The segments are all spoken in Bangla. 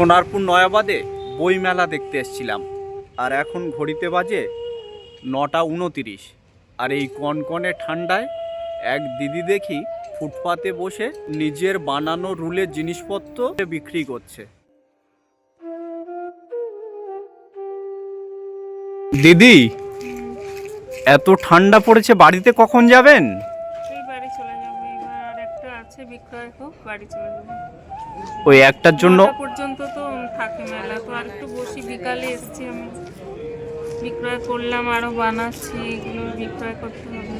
সোনারপুর নয়াবাদে বইমেলা দেখতে এসছিলাম। আর এখন ঘড়িতে বাজে নটা উনতিরিশ। আর এই কনকনে ঠান্ডায় এক দিদি দেখি ফুটপাতে বসে নিজের বানানো রুলের জিনিসপত্র বিক্রি করছে। দিদি, এত ঠান্ডা পড়েছে, বাড়িতে কখন যাবেন? আছে বিক্রয় হোক বাড়ি চলে যাব। ওই একটার জন্য নটা পর্যন্ত তো থাকে মেলা তো আর একটু বসি বিকালে এসছি আমি। বিক্রয় করলাম আরও বানাচ্ছি এগুলো বিক্রয় করতে হবে।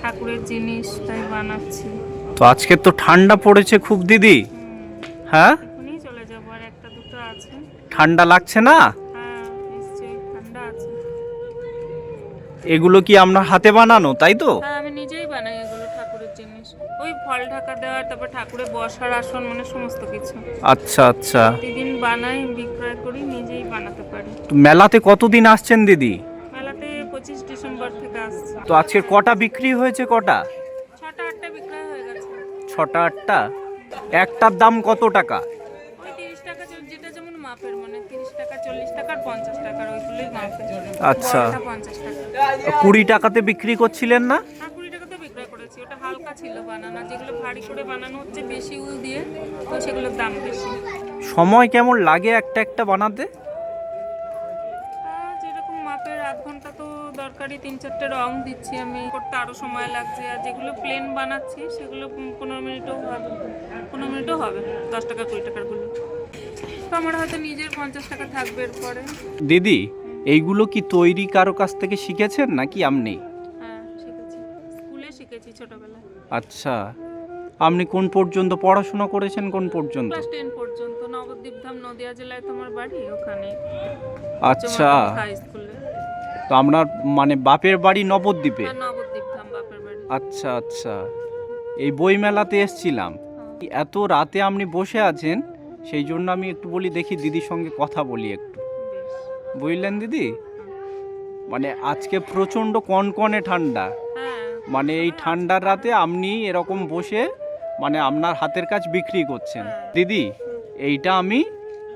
ঠাকুরের জিনিস তাই বানাচ্ছি। তো আজকে তো ঠান্ডা পড়েছে খুব দিদি। হ্যাঁ? এখনই চলে যাব আর একটা দুটো আছে। ঠান্ডা লাগছে না? হ্যাঁ নিশ্চয়ই ঠান্ডা আছে। এগুলো কি আপনার হাতে বানানো তাই তো? হ্যাঁ ঢাকা দেওয়ার তারপর ঠাকুরের বসার আসন মানে সমস্ত কিছু। আচ্ছা আচ্ছা। প্রতিদিন বানাই বিক্রয় করি নিজেই বানাতে পারি। তো মেলাতে কতদিন আসছেন দিদি? মেলাতে পঁচিশ ডিসেম্বর থেকে আসছে। তো আজকে কটা বিক্রি হয়েছে কটা? ছটা আটটা বিক্রয় হয়ে গেছে। ছটা আটটা? একটার দাম কত টাকা? মানে আচ্ছা। কুড়ি টাকাতে বিক্রি করছিলেন না আর কুড়ি টাকাতে বিক্রয় করেছি ওটা হালকা ছিল বানানো যেগুলো ভারী করে বানানো হচ্ছে বেশি উল দিয়ে তো সেগুলোর দাম বেশি। সময় কেমন লাগে একটা একটা বানাতে? যেরকম মাপের আধ ঘণ্টা তো দরকারি তিন চারটে রং দিচ্ছি আমি। করতে আরও সময় লাগছে আর যেগুলো প্লেন বানাচ্ছি সেগুলো পনেরো মিনিটও হবে পনেরো মিনিটও হবে দশ টাকা কুড়ি টাকারগুলো তো আমার হয়তো নিজের পঞ্চাশ টাকা থাকবে এরপরে। দিদি এইগুলো কি তৈরি কারও কাছ থেকে শিখেছেন নাকি আপনি? স্কুলে ছোটবেলায়। আচ্ছা। আপনি কোন পর্যন্ত পড়াশোনা করেছেন কোন পর্যন্ত? ক্লাস টেন পর্যন্ত নবদ্বীপ ধাম নদিয়া জেলায় তোমার বাড়ি ওখানে। আচ্ছা। তো আপনার মানে বাপের বাড়ি নবদ্বীপে? নবদ্বীপ ধাম বাপের বাড়ি। আচ্ছা আচ্ছা। এই বই মেলাতে এসছিলাম। হ্যাঁ। এত রাতে আপনি বসে আছেন সেই জন্য আমি একটু বলি দেখি দিদির সঙ্গে কথা বলি একটু। বুঝলেন দিদি? মানে আজকে প্রচণ্ড কনকনে ঠান্ডা। হ্যাঁ মানে এই ঠান্ডার রাতে আপনি এরকম বসে মানে আপনার হাতের কাজ বিক্রি করছেন। হ্যাঁ। দিদি এইটা আমি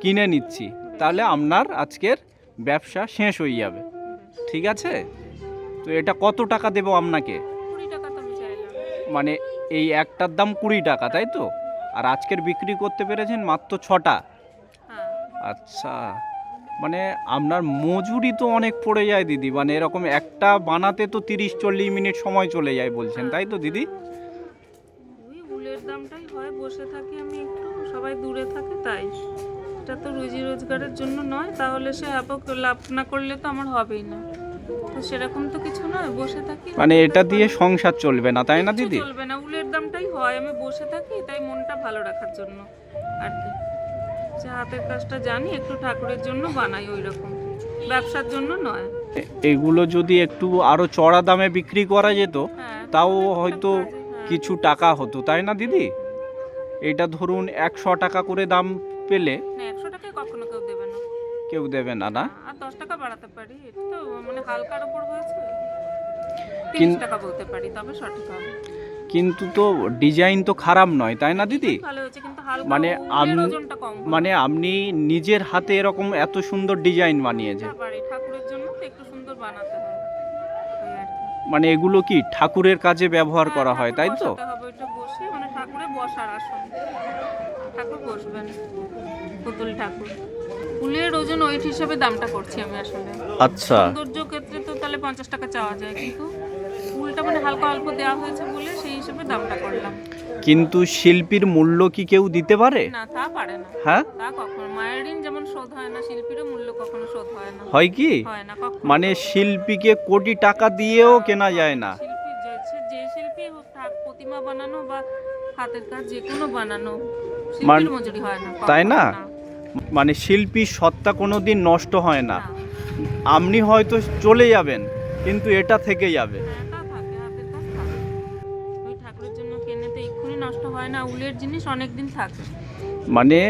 কিনে নিচ্ছি। তাহলে আপনার আজকের ব্যবসা শেষ হয়ে যাবে। ঠিক আছে? তো এটা কত টাকা দেবো আপনাকে? মানে এই একটার দাম কুড়ি টাকা তাই তো? আর আজকের বিক্রি করতে পেরেছেন মাত্র ছটা। হ্যাঁ। আচ্ছা। মানে আপনার মজুরি তো অনেক পড়ে যায় দিদি। মানে এরকম একটা বানাতে তো তিরিশ চল্লিশ মিনিট সময় চলে যায় বলছেন তাই তো দিদি? ওই উলের দামটাই হয় বসে থাকি আমি একটু সবাই দূরে থাকে তাই। এটা তো রুজি রোজগারের জন্য নয় তাহলে সে আপক লাভ না করলে তো আমার হবেই না। তো সেরকম তো কিছু নয় বসে থাকি মানে এটা দিয়ে সংসার চলবে না তাই না দিদি? চলবে না উলের দামটাই হয় আমি বসে থাকি তাই মনটা ভালো রাখার জন্য আর কি। যে হাতের কাজটা জানি একটু ঠাকুরের জন্য বানাই ওই রকম ব্যবসার জন্য নয়। এগুলো যদি একটু আরও চড়া দামে বিক্রি করা যেত হ্যাঁ। তাও হয়তো হ্যাঁ। কিছু টাকা হতো তাই না দিদি? এটা ধরুন একশো টাকা করে দাম পেলে একশো টাকায় কখনো কেউ দেবে না। কেউ দেবে না না? আর দশ টাকা বাড়াতে পারি এটা তো মানে হালকার উপর হয়েছে। তিরিশ টাকা বলতে পারি তবে সঠিক হবে। কিন্তু তো ডিজাইন তো খারাপ নয় তাই না দিদি? ভালো হয়েছে কিন্তু হালকা মানে। মানে আপনি নিজের হাতে এরকম এত সুন্দর ডিজাইন বানিয়েছেন। ঠাকুরের জন্য একটু সুন্দর বানাতে হয় ওই আর কি। মানে এগুলো কি ঠাকুরের কাজে ব্যবহার করা হ্যাঁ, হয় তাই তো বসে মানে ঠাকুরের বসার আসন। ঠাকুর বসবেন পুতুল ঠাকুর। ফুলের ওজন ওই হিসাবে দামটা করছি আমি আসলে। আচ্ছা। সৌন্দর্য ক্ষেত্রে তো তাহলে পঞ্চাশ টাকা চাওয়া যায় কিন্তু ফুলটা মানে হালকা অল্প দেওয়া হয়েছে বলে সেই হিসেবে দামটা করলাম। কিন্তু শিল্পীর মূল্য কি কেউ দিতে পারে? না তা পারে না। হ্যাঁ? তা কখনো মায়ের ঋণ যেমন শোধ হয় না শিল্পীরও মূল্য কখনো শোধ হয় না। হয় কি? হয় না কখনো। মানে শিল্পীকে কোটি টাকা দিয়েও কেনা যায় না। শিল্পী যে- যে শিল্পী হোক থাক প্রতিমা বানানো বা হাতের কাজ যে কোনো বানানো শিল্পীর মজুরি হয় না তাই কখনো না? মানে শিল্পীর সত্তা কোনো দিন নষ্ট হয় না। না। আপনি হয়তো চলে যাবেন কিন্তু এটা থেকে যাবে। হ্যাঁ, হয় না উলের জিনিস অনেক দিন থাকে। মানে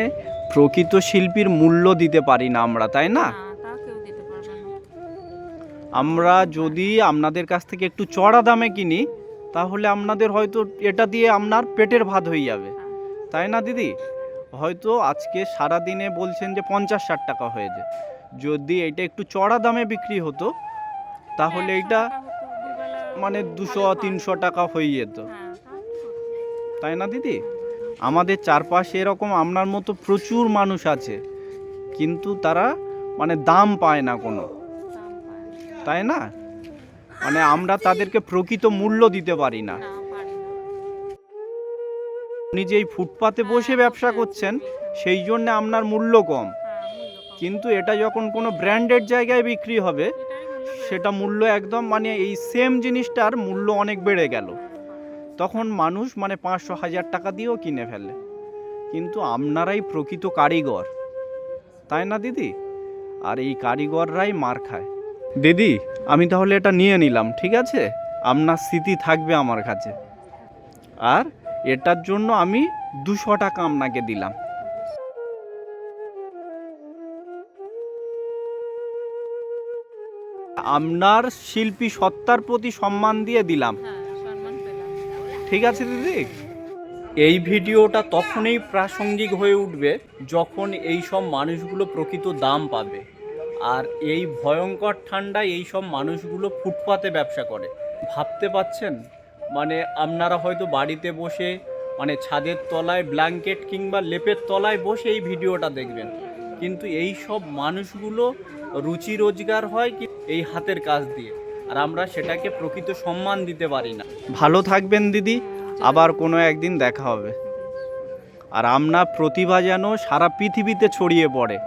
প্রকৃত শিল্পীর মূল্য দিতে পারি না আমরা তাই না? আমরা যদি আপনাদের কাছ থেকে একটু চড়া দামে কিনি তাহলে আপনাদের হয়তো এটা দিয়ে আপনার পেটের ভাত হয়ে যাবে। তাই না দিদি? হয়তো আজকে সারা দিনে বলছেন যে পঞ্চাশ ষাট টাকা হয়েছে। যদি এটা একটু চড়া দামে বিক্রি হতো তাহলে এটা মানে দুশো তিনশো টাকা হয়ে যেত। হ্যাঁ, তাই না, দিদি আমাদের চারপাশে এরকম আপনার মতো প্রচুর মানুষ আছে, কিন্তু তারা মানে দাম পায় না কোনো। তাই না মানে আমরা তাদেরকে প্রকৃত মূল্য দিতে পারি না আপনি যে এই ফুটপাতে বসে ব্যবসা করছেন, সেই জন্য আপনার মূল্য কম। কিন্তু এটা যখন কোনো ব্র্যান্ডেড জায়গায় বিক্রি হবে, সেটা মূল্য একদম মানে এই সেম জিনিসটার মূল্য অনেক বেড়ে গেল তখন মানুষ মানে পাঁচশো হাজার টাকা দিয়েও কিনে ফেলে। কিন্তু আপনারাই প্রকৃত কারিগর। তাই না, দিদি? আর এই কারিগররাই মার খায়। দিদি, আমি তাহলে এটা নিয়ে নিলাম, ঠিক আছে? আপনার স্মৃতি থাকবে আমার কাছে। আর এটার জন্য আমি দুশো টাকা আপনাকে দিলাম। আপনার শিল্পী সত্তার প্রতি সম্মান দিয়ে দিলাম। হ্যাঁ। ঠিক আছে, দিদি? এই ভিডিওটা তখনই প্রাসঙ্গিক হয়ে উঠবে যখন এই সব মানুষগুলো প্রকৃত দাম পাবে। আর এই ভয়ঙ্কর ঠান্ডায় এই সব মানুষগুলো ফুটপাতে ব্যবসা করে। ভাবতে পাচ্ছেন? মানে আপনারা হয়তো বাড়িতে বসে মানে ছাদের তলায়, ব্ল্যাঙ্কেট কিংবা লেপের তলায় বসে এই ভিডিওটা দেখবেন। কিন্তু এই সব মানুষগুলো রুচি রোজগার হয় কি এই হাতের কাজ দিয়ে। আর আমরা সেটাকে প্রকৃত সম্মান দিতে পারি না। ভালো থাকবেন দিদি, আবার কোনো একদিন দেখা হবে। আর আপনার প্রতিভা যেন সারা পৃথিবীতে ছড়িয়ে পড়ে।